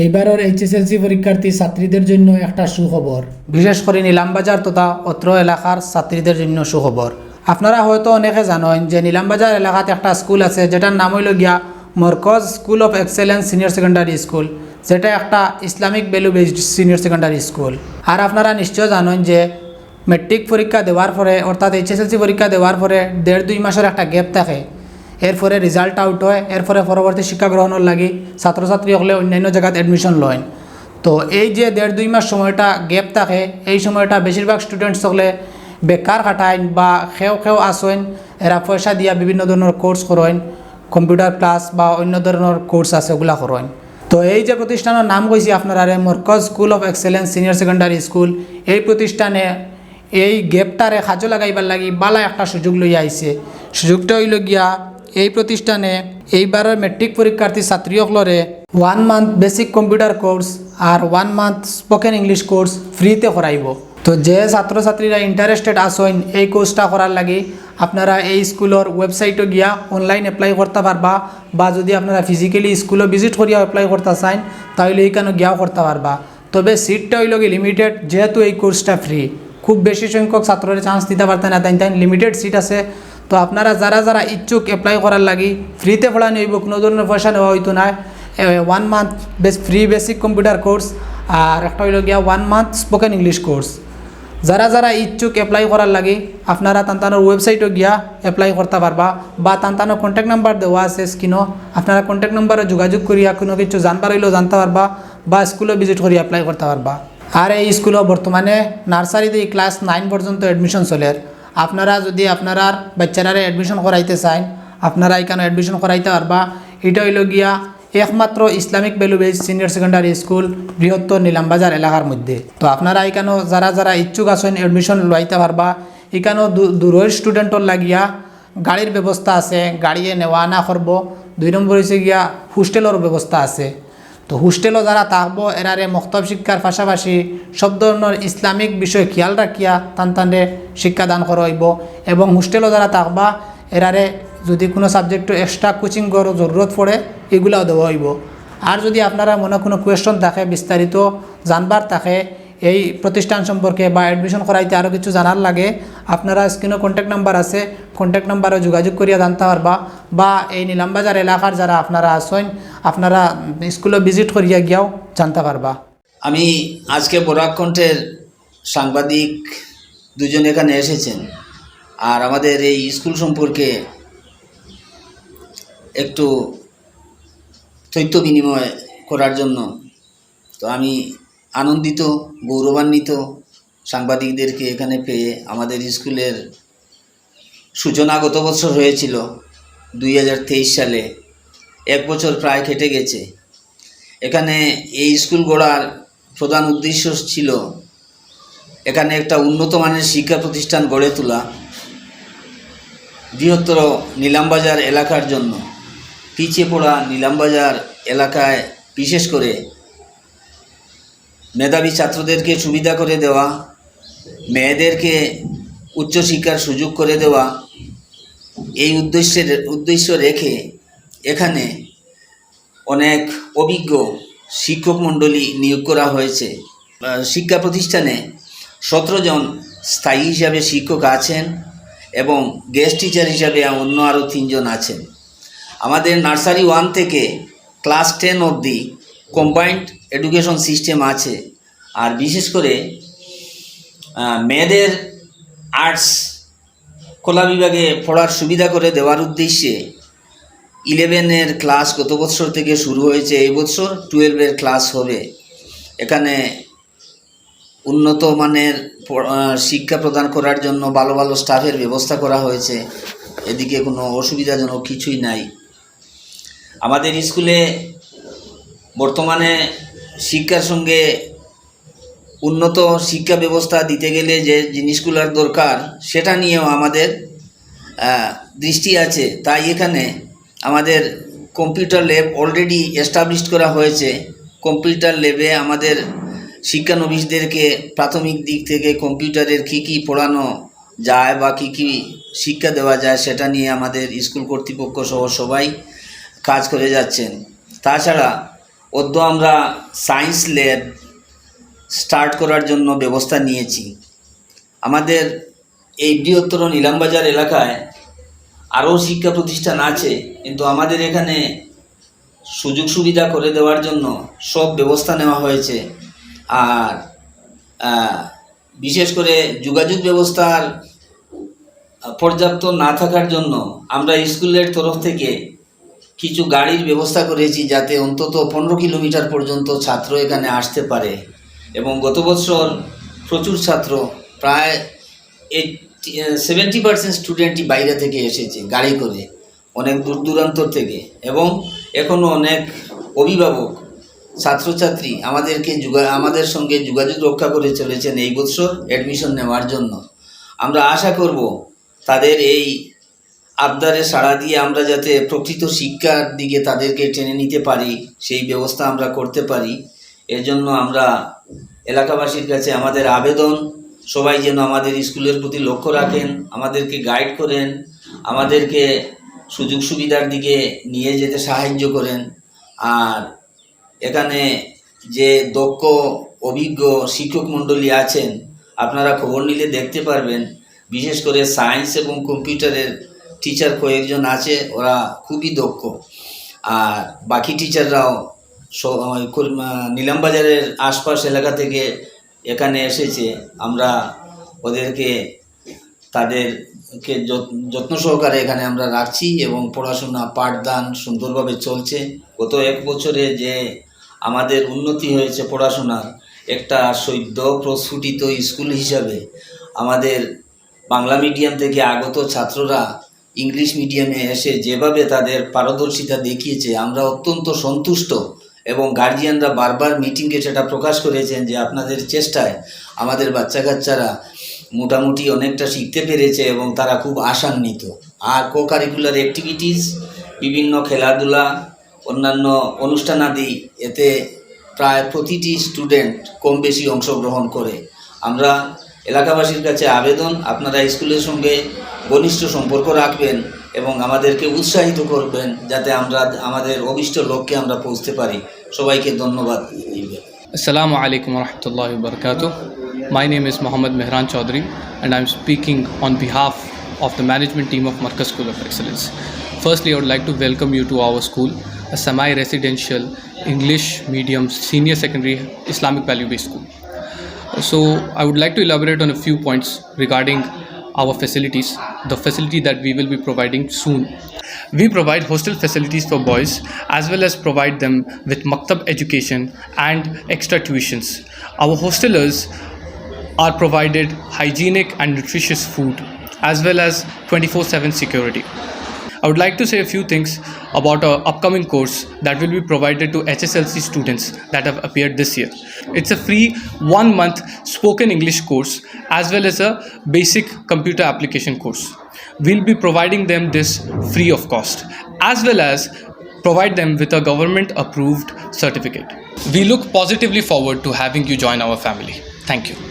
এইবারের এইচএসএলসি পরীক্ষার্থী ছাত্রীদের জন্য একটা সুখবর বিশেষ করে নীলামবাজার তথা অত্র এলাকার ছাত্রীদের জন্য সুখবর আপনারা হয়তো অনেকে জানেন যে নীলামবাজার এলাকাতে একটা স্কুল আছে, যেটার নাম হইল গিয়া Markaz school of excellence senior secondary school, যেটা একটা Islamic value based senior secondary school. আর আপনারা নিশ্চয় জানেন যে মেট্রিক পরীক্ষা দেওয়ার পরে, অর্থাৎ এইচএসএলসি পরীক্ষা দেওয়ার পরে দেড় দুই মাসের একটা গ্যাপ থাকে। এরপরে রেজাল্ট আউট হয়, এরপরে পরবর্তী শিক্ষা গ্রহণের লাগি ছাত্রছাত্রী হলে অন্যান্য জায়গাত এডমিশন লয়। তো এই যে দেড় দুই মাস সময়টা গ্যাপ থাকে, এই সময়টা বেশিরভাগ স্টুডেন্টস হলে বেকার খাটাইন বা খেও খেও আসেন এরা পয়সা দিয়া বিভিন্ন ধরনের কোর্স করেন কম্পিউটার ক্লাস বা অন্য ধরনের কোর্স আছে ওগুলা করেন তো এই যে প্রতিষ্ঠানের নাম কইছি আপনারা Markaz school of excellence senior secondary school এই প্রতিষ্ঠানে এই গেপটারে সাজো লাগাইবার লাগি বালা একটা সুযোগ লই আইছে সুযোগটা হইল গিয়া এই প্রতিষ্ঠানে এইবারের মেট্রিক পরীক্ষার্থী ছাত্রীসকলরে one month basic computer course আর one month spoken English course ফ্রিতে করাইব। তো যে ছাত্রছাত্রীরা ইন্টারেস্টেড আসেন এই কোর্সটা করার লাগি আপনারা এই স্কুলের ওয়েবসাইটে গিয়া অনলাইন এপ্লাই করতে পারবা বা যদি আপনারা ফিজিক্যালি স্কুলে ভিজিট করিয়া এপ্লাই করতে চান তাহলে এইখানে গিয়াও করতে পারবা। তবে সিটটা হইল কি লিমিটেড যেহেতু এই কোর্সটা ফ্রি খুব বেশি সংখ্যক ছাত্রের চান্স দিতে পারতেন না তাই তাই লিমিটেড সিট আছে। তো আপনারা যারা যারা ইচ্ছুক এপ্লাই করার লাগি ফ্রিতে পড়া নিব কোনো ধরনের পয়সা নেওয়া হইতো না। One month base free basic computer course আর একটা হইল গিয়া one month spoken English course যারা যারা ইচ্ছুক এপ্লাই করার লাগি, আপনারা তান্তানোর ওয়েবসাইটে গিয়া এপ্লাই করতে পারবা বা তান্তানোর কন্ট্যাক্ট নাম্বার দেওয়া আছে স্ক্রিনও আপনারা কন্ট্যাক্ট নাম্বারে যোগাযোগ করিয়া কোনো কিছু জানবার হইলেও জানতে পারবা বা স্কুলে ভিজিট করিয়া এপ্লাই করতে পারবা। আর এই স্কুলে বর্তমানে নার্সারিতে ক্লাস নাইন পর্যন্ত এডমিশন চলে। আপনারা যদি আপনারা বাচ্চারা এডমিশন করাইতে চান, আপনারা এখানে এডমিশন করাইতে পারবা। এটা হইল গিয়া একমাত্র Islamic value base senior secondary school বৃহত্তর নিলামবাজার এলাকার মধ্যে। তো আপনারা এখানেও যারা যারা ইচ্ছুক আছেন এডমিশন লইতে পারবা। এখানেও দূরের স্টুডেন্টর লাগিয়া গাড়ির ব্যবস্থা আছে, গাড়িয়ে নেওয়া আনা করব। দুই নম্বর হয়েছে গিয়া হোস্টেলের ব্যবস্থা আছে। তো হোস্টেলও যারা তাহব এরারে মক্তব শিক্ষার পাশাপাশি সব ধরনের ইসলামিক বিষয় খেয়াল রাখিয়া তান তানরে শিক্ষাদান করা হইব এবং হোস্টেলও যারা তাহবা এরারে যদি কোনো সাবজেক্টে এক্সট্রা কোচিং করার জরুরত পড়ে এগুলাও দেওয়া হইব। আর যদি আপনারা মনে কোনো কোয়েশন থাকে বিস্তারিত জানবার থাকে এই প্রতিষ্ঠান সম্পর্কে বা অ্যাডমিশন করাইতে আরও কিছু জানার লাগে, আপনারা স্ক্রিনে কন্ট্যাক্ট নাম্বার আছে কন্ট্যাক্ট নাম্বারে যোগাযোগ করিয়া জানতে পারবা। বা এই নিলামবাজার এলাকার যারা আপনারা আসেন আপনারা স্কুলে ভিজিট করিয়া গিয়াও জানতে পারবা। আমি আজকে বরাকণ্ঠের সাংবাদিক দুজন এখানে এসেছেন। আর আমাদের এই স্কুল সম্পর্কে একটু তথ্য বিনিময় করার জন্য, তো আমি আনন্দিত, গৌরবান্বিত সাংবাদিকদেরকে এখানে পেয়ে আমাদের স্কুলের সূচনা গত বছর হয়েছিল দুই হাজার তেইশ সালে। এক বছর প্রায় কেটে গেছে। এখানে এই স্কুল গড়ার প্রধান উদ্দেশ্য ছিল এখানে একটা উন্নত মানের শিক্ষা প্রতিষ্ঠান গড়ে তোলা, বৃহত্তর নিলামবাজার এলাকার জন্য। পিছিয়ে পড়া নিলামবাজার এলাকায় বিশেষ করে মেধাবী ছাত্রদেরকে সুবিধা করে দেওয়া, মেয়েদেরকে উচ্চশিক্ষার সুযোগ করে দেওয়া, এই উদ্দেশ্যের, উদ্দেশ্য রেখে এখানে অনেক অভিজ্ঞ শিক্ষক মণ্ডলী নিয়োগ করা হয়েছে। শিক্ষা প্রতিষ্ঠানে সতেরো জন স্থায়ী হিসাবে শিক্ষক আছেন এবং গেস্ট টিচার হিসাবে অন্য আরও তিনজন আছেন। আমাদের নার্সারি ওয়ান থেকে ক্লাস টেন অবধি কম্বাইন্ড এডুকেশন সিস্টেম আছে। আর বিশেষ করে মেয়েদের আর্টস কলা বিভাগে পড়ার সুবিধা করে দেওয়ার উদ্দেশ্যে ইলেভেনের ক্লাস গত বছর থেকে শুরু হয়েছে, এই বছর টুয়েলভের ক্লাস হবে। এখানে উন্নত মানের শিক্ষা প্রদান করার জন্য ভালো ভালো স্টাফের ব্যবস্থা করা হয়েছে। এদিকে কোনো অসুবিধাজনক কিছুই নাই। আমাদের স্কুলে বর্তমানে শিক্ষার সঙ্গে উন্নত শিক্ষা ব্যবস্থা দিতে গেলে যে জিনিসগুলোর দরকার, সেটা নিয়েও আমাদের দৃষ্টি আছে। তাই এখানে আমাদের কম্পিউটার ল্যাব অলরেডি এস্টাবলিশ করা হয়েছে। কম্পিউটার ল্যাবে আমাদের শিক্ষানবিশদেরকে প্রাথমিক দিক থেকে কম্পিউটারের কী কী পড়ানো যায় বা কী কী শিক্ষা দেওয়া যায়, সেটা নিয়ে আমাদের স্কুল কর্তৃপক্ষ সহ সবাই কাজ করে যাচ্ছেন। তাছাড়া অদ্য আমরা সায়েন্স ল্যাব স্টার্ট করার জন্য ব্যবস্থা নিয়েছি। আমাদের এই বৃহত্তর নিলামবাজার এলাকায় আরও শিক্ষা প্রতিষ্ঠান আছে, কিন্তু আমাদের এখানে সুযোগ সুবিধা করে দেওয়ার জন্য সব ব্যবস্থা নেওয়া হয়েছে। আর বিশেষ করে যোগাযোগ ব্যবস্থার পর্যাপ্ত না থাকার জন্য আমরা স্কুলের তরফ থেকে কিছু গাড়ির ব্যবস্থা করেছি যাতে অন্তত পনেরো কিলোমিটার পর্যন্ত ছাত্র এখানে আসতে পারে। এবং গত বছর প্রচুর ছাত্র, প্রায় এইটি সেভেন্টি পার্সেন্ট স্টুডেন্টই বাইরে থেকে এসেছে গাড়ি করে, অনেক দূর দূরান্তর থেকে। এবং এখনও অনেক অভিভাবক, ছাত্রছাত্রী আমাদেরকে যোগা, আমাদের সঙ্গে যোগাযোগ রক্ষা করে চলেছেন এই বছর অ্যাডমিশন নেওয়ার জন্য। আমরা আশা করব তাদের এই আবদারে সাড়া দিয়ে আমরা যাতে প্রকৃত শিক্ষার দিকে তাদেরকে টেনে নিতে পারি, সেই ব্যবস্থা আমরা করতে পারি। এর জন্য আমরা এলাকাবাসীর কাছে আমাদের আবেদন, সবাই যেন আমাদের স্কুলের প্রতি লক্ষ্য রাখেন, আমাদেরকে গাইড করেন, আমাদেরকে সুযোগ সুবিধার দিকে নিয়ে যেতে সাহায্য করেন। আর এখানে যে দক্ষ, অভিজ্ঞ শিক্ষক মণ্ডলী আছেন, আপনারা খবর নিলে দেখতে পারবেন, বিশেষ করে সায়েন্স এবং কম্পিউটারের টিচার কয়েকজন আছে, ওরা খুবই দক্ষ। আর বাকি টিচাররাও নিলামবাজারের আশপাশ এলাকা থেকে এখানে এসেছে। আমরা ওদেরকে, তাদেরকে যত- যত্ন সহকারে এখানে আমরা রাখছি এবং পড়াশোনা, পাঠদান সুন্দরভাবে চলছে। গত এক বছরে যে আমাদের উন্নতি হয়েছে পড়াশোনার, একটা সদ্য প্রস্ফুটিত স্কুল হিসাবে আমাদের বাংলা মিডিয়াম থেকে আগত ছাত্ররা ইংলিশ মিডিয়ামে এসে যেভাবে তাদের পারদর্শিতা দেখিয়েছে, আমরা অত্যন্ত সন্তুষ্ট এবং গার্জিয়ানরা বারবার মিটিংয়ে সেটা প্রকাশ করেছেন যে আপনাদের চেষ্টায় আমাদের বাচ্চা কাচ্চারা মোটামুটি অনেকটা শিখতে পেরেছে এবং তারা খুব আশান্বিত। আর কো কারিকুলার অ্যাক্টিভিটিস বিভিন্ন খেলাধুলা, অন্যান্য অনুষ্ঠানাদি এতে প্রায় প্রতিটি স্টুডেন্ট কম বেশি অংশগ্রহণ করে। আমরা এলাকাবাসীর কাছে আবেদন, আপনারা স্কুলের সঙ্গে ঘনিষ্ঠ সম্পর্ক রাখবেন এবং আমাদেরকে উৎসাহিত করবেন যাতে আমরা, আমাদের অভিষ্ট লক্ষ্যে আমরা পৌঁছতে পারি। সবাইকে ধন্যবাদ। আসসালাম আলাইকুম রহমতুল্লাহ বরকাত my name is Mohammad Mehran Chowdhury and I am speaking on behalf of the management team of Markaz school of excellence firstly I would like to welcome you to our school a semi residential English medium senior secondary Islamic value base school so I would like to elaborate on a few points regarding our facilities, the facility that we will be providing soon. We provide hostel facilities for boys as well as provide them with maktab education and extra tuitions. Our hostelers are provided hygienic and nutritious food as well as 24 7 security. I would like to say a few things about our upcoming course that will be provided to HSLC students that have appeared this year. It's a free one month spoken English course as well as a basic computer application course. We'll be providing them this free of cost as well as provide them with a government approved certificate. We look positively forward to having you join our family. Thank you.